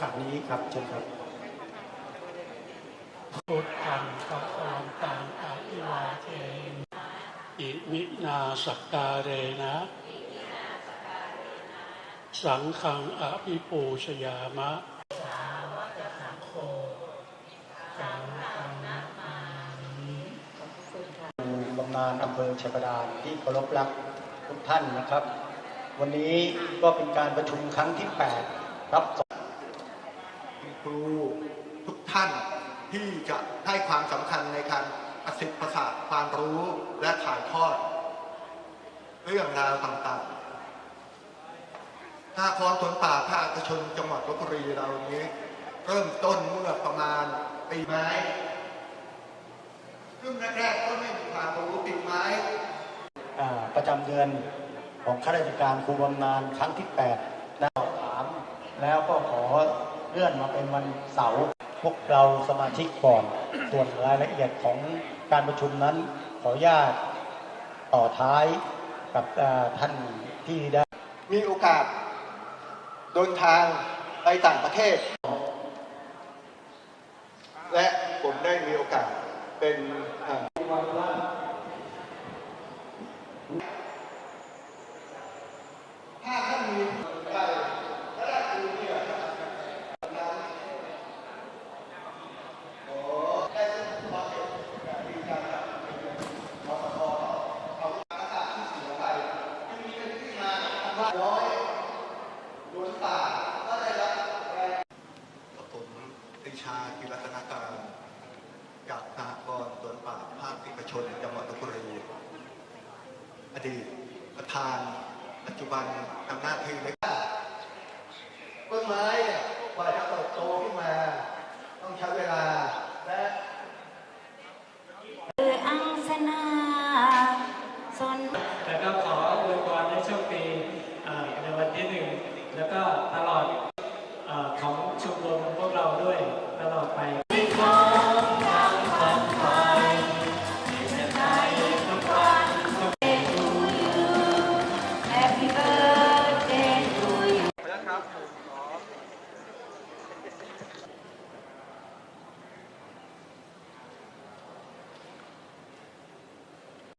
ขานี้ครับเชิญครับพุทธังพระวันตังอภิวาเทนอิมินาสักการเรนะ สังฆังอภิปูชยามะบำนาญอำเภอชัยบาดาลที่เคารพรักทุกท่านนะครับ วันนี้ก็เป็นการประชุมครั้งที่ 8 รับ ครูทุกท่านที่จะให้ความสำคัญในการประสิทธิ์ประสาทความรู้และถ่ายทอด เรื่องราวต่างๆถ้าคลองสวนป่าภาคชนจังหวัดลบบุรีเรานี้ เริ่มต้นเมื่อประมาณปีไม้ซึ่งแรกๆก็ไม่มีความรู้ปีไม้ประจำเดือนของข้าราชการครูบำนาญครั้งที่8นะถามแล้วก็ขอ ลื่อนมาเป็นวันเสาร์พวกเราสมาชิกก่อน ส่วนรายละเอียดของการประชุมนั้น ขออนุญาตต่อท้ายกับท่านที่ได้ มีโอกาสเดินทางไปต่างประเทศ และผมได้มีโอกาสเป็นเอ่อถ้าท่านมีใจและได้คือเนี่ยนั้นโอ้ได้ความเห็นแบบมีการจัดมสทเอาอากาศที่เสียไปจึงมีเป็นที่มาของคำว่า ร้อยดวนป่าก็ได้รับแรงผมปรีชากิรัตนาการจากสหกรณ์สวนป่าภาคเอกชนจังหวัดลบบุรีอดีตประธาน ปัจจุบันทำหน้าที่เลยต้นไม้เนี่ยกว่าจะเติบโตขึ้นมา ต้องใช้เวลาและคืออังสนา ที่หนึ่งแล้วก็ตลอดอของชุมชนพวกเราด้วยตลอดไป